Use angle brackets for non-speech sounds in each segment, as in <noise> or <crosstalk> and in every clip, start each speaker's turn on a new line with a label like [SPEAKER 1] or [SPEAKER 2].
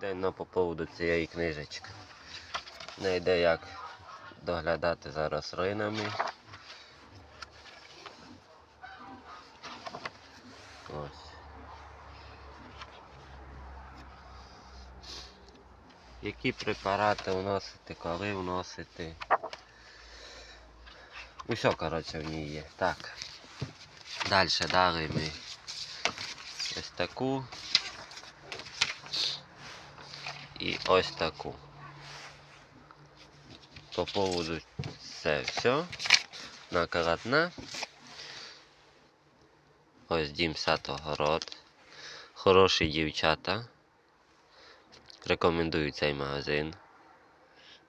[SPEAKER 1] Денно по поводу цієї книжечки. Не йде як доглядати за рослинами. Ось. Які препарати вносити, коли вносити. Усе, коротше, в ній є. Так. Далі дали ми ось таку. І ось таку. По поводу це все. Накладна. Ось дім Сатогород. Хороші дівчата. Рекомендую цей магазин.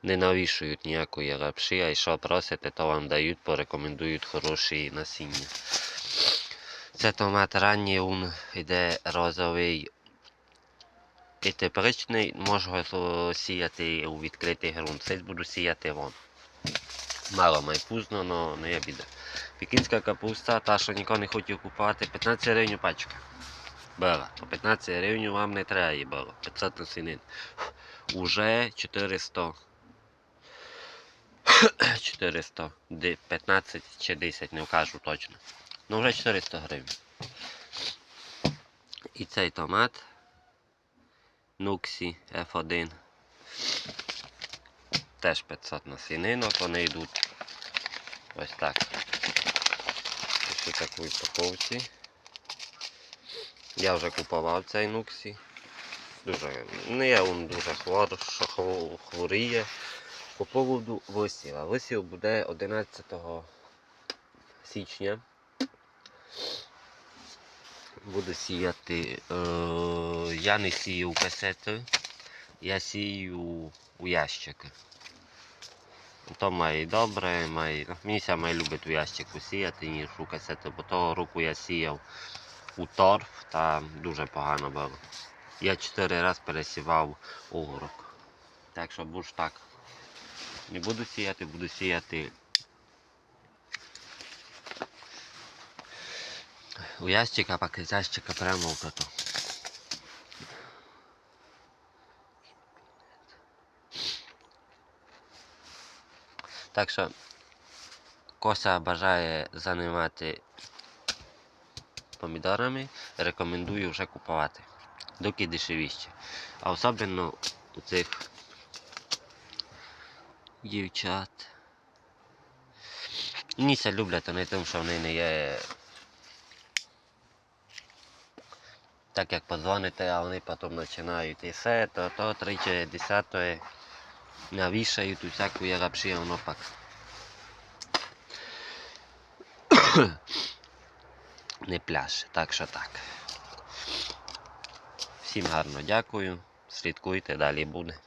[SPEAKER 1] Не навішують ніякої лапші, а якщо просите, то вам дають, порекомендують хороші насіння. Це томат ранній, йде розовий і тепличний, можу сіяти у відкритий ґрунт. Це буду сіяти вон. Мало майпузно, але не є біда. Пекінська капуста, та, що ніхто не хотів купувати, 15 гривень пачка. Була. По 15 гривень вам не треба її було. 500 насінин. Уже 400. 400. 15 чи 10, не вкажу точно. Ну вже 400 гривень. І цей томат. Нуксі F1. Теж 500 насінинок, вони йдуть ось так. Ось у такій упаковці. Я вже купував цей Нуксі. Дуже, не є він дуже хвор, хворіє. По поводу висіва. Висів буде 11 січня. Буду сіяти. Е, я не сію в касети, я сію у ящики. То має добре, має... мені саме любить у ящику сіяти, ніж у касету, бо того року я сіяв у торф, та дуже погано було. Я чотири рази пересівав огорок. Так що будь так. Не буду сіяти, буду сіяти у ящика, пак з ящика прямо в тото. Так що Кося бажає займати помідорами, рекомендую вже купувати. Доки дешевіше. А особливо у цих дівчат. Ніся люблять вони тим, що вони не є. Так як подзвоните, а вони потім починають і все, то, то, тричі, десяте, навішають усяку ярапші, а воно пак. <coughs> не пляж, так що так. Всім гарно дякую. Слідкуйте, далі буде.